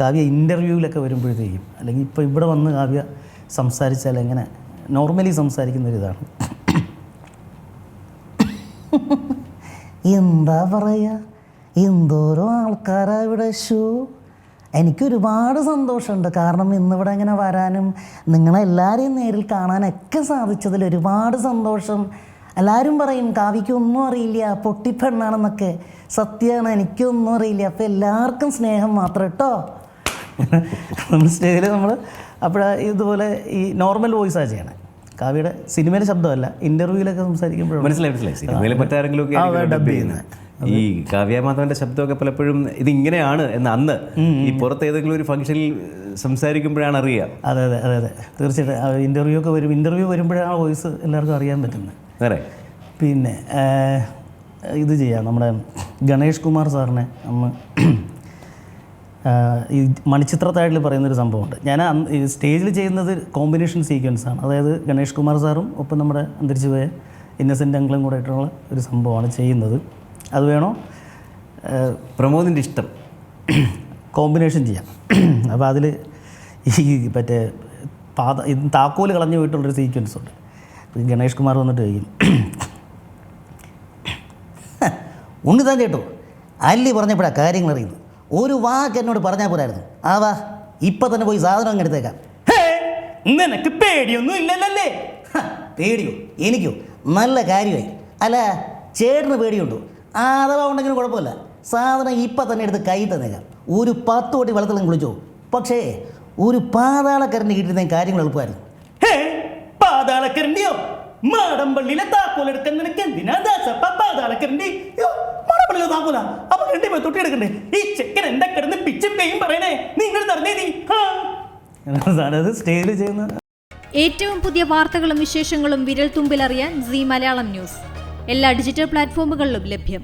കാവ്യ ഇന്റർവ്യൂവിലൊക്കെ വരുമ്പോഴത്തേക്കും അല്ലെങ്കിൽ ഇപ്പോൾ ഇവിടെ വന്ന് കാവ്യ സംസാരിച്ചാൽ എങ്ങനെ നോർമലി സംസാരിക്കുന്ന ഒരു ഇതാണ് എന്താ പറയുക എന്തോരോ ആൾക്കാരാ ഇവിടെ ഷോ എനിക്കൊരുപാട് സന്തോഷമുണ്ട്. കാരണം ഇന്നിവിടെ ഇങ്ങനെ വരാനും നിങ്ങളെല്ലാവരെയും നേരിൽ കാണാനൊക്കെ സാധിച്ചതിൽ ഒരുപാട് സന്തോഷം. എല്ലാവരും പറയും കാവ്യയ്ക്ക് ഒന്നും അറിയില്ല പൊട്ടിപ്പെണ്ണാണെന്നൊക്കെ. സത്യമാണ് എനിക്കൊന്നും അറിയില്ല. അപ്പോൾ എല്ലാവർക്കും സ്നേഹം മാത്രം കേട്ടോ. നമ്മൾ സ്റ്റേജിൽ നമ്മൾ അപ്പോഴാ ഇതുപോലെ ഈ നോർമൽ വോയിസാണ് ചെയ്യണേ. കാവ്യയുടെ സിനിമയിലെ ശബ്ദമല്ല ഇന്റർവ്യൂവിലൊക്കെ സംസാരിക്കുമ്പോഴും മനസ്സിലായി മനസ്സിലായി. മാധവന്റെ മറ്റാരെങ്കിലും ഒക്കെ ഡബ് ഡബ് ചെയ്യുന്നത്. ഈ കാവ്യമാധവന്റെ ശബ്ദമൊക്കെ പലപ്പോഴും ഇത് ഇങ്ങനെയാണ് എന്ന് അന്ന് ഈ പുറത്ത് ഏതെങ്കിലും ഒരു ഫംഗ്ഷനിൽ സംസാരിക്കുമ്പോഴാണ് അറിയുക. അതെ അതെ അതെ അതെ. തീർച്ചയായിട്ടും. ഇന്റർവ്യൂ ഒക്കെ വരും. ഇന്റർവ്യൂ വരുമ്പോഴാണ് വോയിസ് എല്ലാവർക്കും അറിയാൻ പറ്റുന്നത്. അതെ. പിന്നെ ഇത് ചെയ്യാം. നമ്മുടെ ഗണേഷ് കുമാർ സാറിനെ ആ, ഈ മണിച്ചിത്രത്താഴിൽ പറയുന്നൊരു സംഭവമുണ്ട്. ഞാൻ സ്റ്റേജിൽ ചെയ്യുന്നത് കോമ്പിനേഷൻ സീക്വൻസ് ആണ് അതായത് ഗണേഷ് കുമാർ സാറും ഒപ്പം നമ്മുടെ അന്തരിച്ചു പോയ ഇന്നസെന്റ് അങ്കിളും കൂടെ ആയിട്ടുള്ള ഒരു സംഭവമാണ് ചെയ്യുന്നത്. അത് വേണോ? പ്രമോദിന്റെ ഇഷ്ടം. കോമ്പിനേഷൻ ചെയ്യാം. അപ്പോൾ അതിൽ ഈ മറ്റേ പാത ഇത് താക്കോൽ കളഞ്ഞു പോയിട്ടുള്ളൊരു സീക്വൻസ് ഉണ്ട് ഗണേഷ് കുമാർ വന്നിട്ട് കഴിക്കും ഉണ്ണിതാൻ കേട്ടോ അല്ലി പറഞ്ഞപ്പോഴാണ് കാര്യങ്ങൾ അറിയുന്നത് ഒരു വാക്ക് എന്നോട് പറഞ്ഞാൽ പോരായിരുന്നു. ആ വാ ഇപ്പം തന്നെ പോയി സാധനം അങ്ങ് എടുത്തേക്കാം. നിനക്ക് പേടിയൊന്നും ഇല്ലല്ലേ പേടിയോ? എനിക്കോ? നല്ല കാര്യമായി. അല്ല ചേട്ടന് പേടിയുണ്ടോ? അഥവാ ഉണ്ടെങ്കിലും കുഴപ്പമില്ല. സാധനം ഇപ്പം തന്നെ എടുത്ത് കൈ തന്നേക്കാം. ഒരു പത്ത് കോടി വെള്ളത്തിലും കുളിച്ചോ. പക്ഷേ ഒരു പാതാളക്കരന്റെ കിട്ടിയിരുന്ന കാര്യങ്ങൾ എളുപ്പമായിരുന്നു. ഹേ പാതാളക്കരണ്ടിയോ മാടമ്പള്ളിയിലെ താക്കോലെടുക്കാൻ നിനക്ക് എന്തിനാ പാതാളക്കരണ്ടി യ്യോ, താങ്കൂല? അപ്പൊ അപ്പൊ പേ തൊട്ടി തൊട്ടിയെടുക്കണ്ടേ ഈ ചെക്കൻ എന്താ കിടന്ന് പിച്ചും കൈയും പറയണേ? നിങ്ങൾ നടന്നേ നീ? അത് സ്റ്റേജിൽ ചെയ്യുന്ന ഏറ്റവും പുതിയ വാർത്തകളും വിശേഷങ്ങളും വിരൽ തുമ്പിലറിയാൻ സി മലയാളം ന്യൂസ്. എല്ലാ ഡിജിറ്റൽ പ്ലാറ്റ്ഫോമുകളിലും ലഭ്യം.